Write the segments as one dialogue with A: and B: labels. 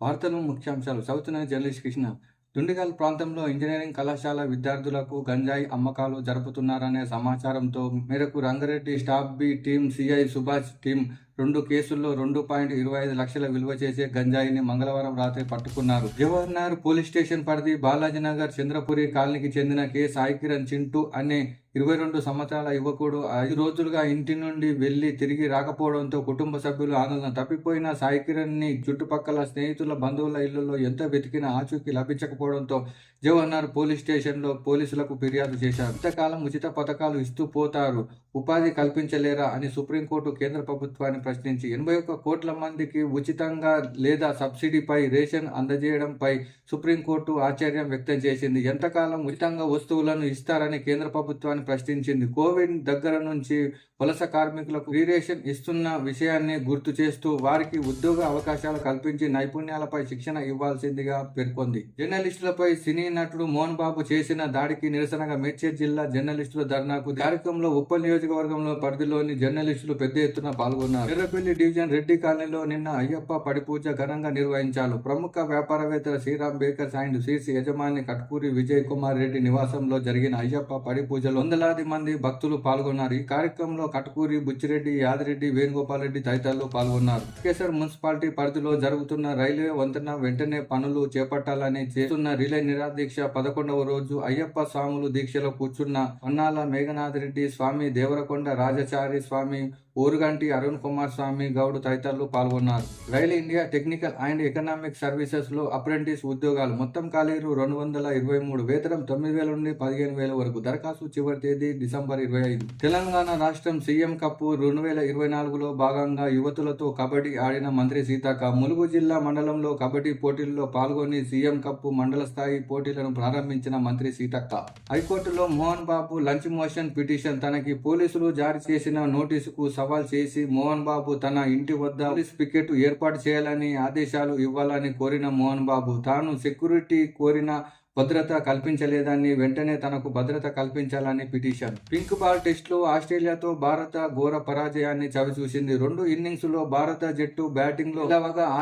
A: వార్తలు ముఖ్యాంశాలు. చదువుతున్న జర్నలిస్ట్ కృష్ణ దుండిగల్ ప్రాంతంలో ఇంజనీరింగ్ కళాశాల విద్యార్థులకు గంజాయి అమ్మకాలు జరుపుతున్నారనే సమాచారంతో మేరకు Rangareddy staff B team CI Subhash team రెండు కేసుల్లో రెండు పాయింట్ ఇరవై ఐదు లక్షల విలువ చేసే గంజాయిని మంగళవారం రాత్రి పట్టుకున్నారు. జవహర్ పోలీస్ స్టేషన్ పరిధి బాలాజీనగర్ చంద్రపురి కాలనీకి చెందిన కె. సాయి కిరణ్ చింటూ అనే ఇరవై రెండు సంవత్సరాల యువకుడు ఐదు రోజులుగా ఇంటి నుండి వెళ్ళి తిరిగి రాకపోవడంతో కుటుంబ సభ్యులు ఆందోళన తప్పిపోయిన సాయి కిరణ్ని చుట్టుపక్కల స్నేహితుల బంధువుల ఇళ్ళలో ఎంత వెతికినా ఆచూకీ లభించకపోవడంతో జవహర్ పోలీస్ స్టేషన్లో పోలీసులకు ఫిర్యాదు చేశారు. ఇంతకాలం ఉచిత పథకాలు ఇస్తూ పోతారు. ఉపాధి కల్పించలేరా అని సుప్రీంకోర్టు కేంద్ర ప్రభుత్వాన్ని ప్రశ్నించి ఎనభై ఒక్క కోట్ల మందికి ఉచితంగా లేదా సబ్సిడీపై రేషన్ అందజేయడంపై సుప్రీంకోర్టు ఆశ్చర్యం వ్యక్తం చేసింది. ఎంతకాలం ఉచితంగా వస్తువులను ఇస్తారని కేంద్ర ప్రభుత్వాన్ని ప్రశ్నించింది. కోవిడ్ దగ్గర నుంచి వలస కార్మికులకు ఫ్రీ రేషన్ ఇస్తున్న విషయాన్ని గుర్తు చేస్తూ వారికి ఉద్యోగ అవకాశాలు కల్పించి నైపుణ్యాలపై శిక్షణ ఇవ్వాల్సిందిగా పేర్కొంది. జర్నలిస్టులపై సినీ నటుడు మోహన్ బాబు చేసిన దాడికి నిరసనగా మేడ్చల్ జిల్లా జర్నలిస్టుల ధర్నాకు కార్యక్రమంలో ఉప్పల్ నియోజకవర్గంలో పరిధిలోని జర్నలిస్టులు పెద్ద ఎత్తున పాల్గొన్నారు. ఎర్రపల్లి డివిజన్ రెడ్డి కాలనీలో నిన్న అయ్యప్ప పడిపూజ ఘనంగా నిర్వహించారు. ప్రముఖ వ్యాపారవేత్తల శ్రీరామ్ బేకర్స్ అండ్ సీట్స్ యజమాని కట్కూరి విజయ్ కుమార్ రెడ్డి నివాసంలో జరిగిన అయ్యప్ప పడిపూజలో వందలాది మంది భక్తులు పాల్గొన్నారు. ఈ కార్యక్రమంలో కట్కూరి బుచ్చిరెడ్డి యాదిరెడ్డి వేణుగోపాల్ రెడ్డి తదితరులు పాల్గొన్నారు. కేసర్ మున్సిపాలిటీ పరిధిలో జరుగుతున్న రైల్వే వంతెన వెంటనే పనులు చేపట్టాలని చేస్తున్న రిలే నిరాదీక్ష పదకొండవ రోజు అయ్యప్ప స్వాములు దీక్షలో కూర్చున్న పన్నాల మేఘనాథ్ రెడ్డి స్వామి దేవరకొండ రాజచారి స్వామి ఊరుగంటి అరుణ్ కుమార్ స్వామి గౌడ్ తదితరులు పాల్గొన్నారు. Rail India technical and economic సర్వీసెస్లో అప్రెంటిస్ ఉద్యోగాలు మొత్తం ఖాళీలు రెండు వందల ఇరవై మూడు వేతనం తొమ్మిది వేల నుండి పదిహేను వేల వరకు దరఖాస్తు చివరి తేదీ డిసెంబర్ ఇరవై ఐదు. తెలంగాణ రాష్ట్రం సీఎం కప్పు రెండు వేల ఇరవై నాలుగులో భాగంగా యువతులతో కబడ్డీ ఆడిన మంత్రి సీతక్క ములుగు జిల్లా మండలంలో కబడ్డీ పోటీల్లో పాల్గొని సీఎం కప్పు మండల స్థాయి పోటీలను ప్రారంభించిన మంత్రి సీతక్క. హైకోర్టులో Mohan Babu lunch motion petition తనకి పోలీసులు జారీ చేసిన నోటీసుకు సవాల్ చేసి మోహన్ బాబు తన ఇంటి వద్ద పోలీస్ పికెట్ ఏర్పాటు చేయాలని ఆదేశాలు ఇవ్వాలని కోరిన మోహన్ బాబు తాను సెక్యూరిటీ కోరిన భద్రత కల్పించలేదని వెంటనే తనకు భద్రత కల్పించాలని పిటిషన్. పింక్ బాల్ టెస్ట్లో ఆస్ట్రేలియాతో భారత ఘోర పరాజయాన్ని చవిచూసింది. రెండు ఇన్నింగ్స్లో భారత జట్టు బ్యాటింగ్లో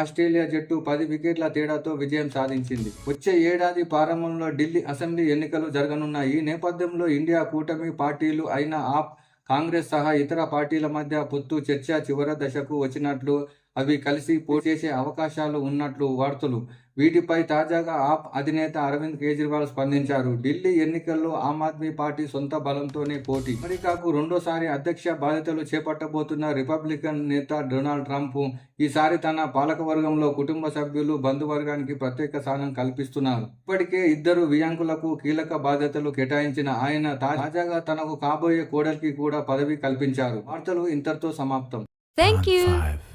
A: ఆస్ట్రేలియా జట్టు పది వికెట్ల తేడాతో విజయం సాధించింది. వచ్చే ఏడాది ప్రారంభంలో ఢిల్లీ అసెంబ్లీ ఎన్నికలు జరగనున్న ఈ నేపథ్యంలో ఇండియా కూటమి పార్టీలు అయిన ఆప్ కాంగ్రెస్ సహా ఇతర పార్టీల మధ్య పొత్తు చర్చ చివరి దశకు వచ్చినట్లు అవి కలిసి పోటీ చేసే అవకాశాలు ఉన్నట్లు వార్తలు. వీటిపై తాజాగా ఆప్ అధినేత అరవింద్ కేజ్రీవాల్ స్పందించారు. ఢిల్లీ ఎన్నికల్లో ఆమ్ ఆద్మీ పార్టీ సొంత బలంతోనే పోటీ. అమెరికాకు రెండోసారి అధ్యక్ష బాధ్యతలు చేపట్టబోతున్న రిపబ్లికన్ నేత డొనాల్డ్ ట్రంప్ ఈసారి తన పాలకవర్గంలో కుటుంబ సభ్యులు బంధువర్గానికి ప్రత్యేక స్థానం కల్పిస్తున్నారు. ఇప్పటికే ఇద్దరు వియాంకులకు కీలక బాధ్యతలు కేటాయించిన ఆయన తాజాగా తనకు కాబోయే కోడలికి కూడా పదవి కల్పించారు. వార్తలు ఇంతటితో సమాప్తం.
B: You.
C: Five.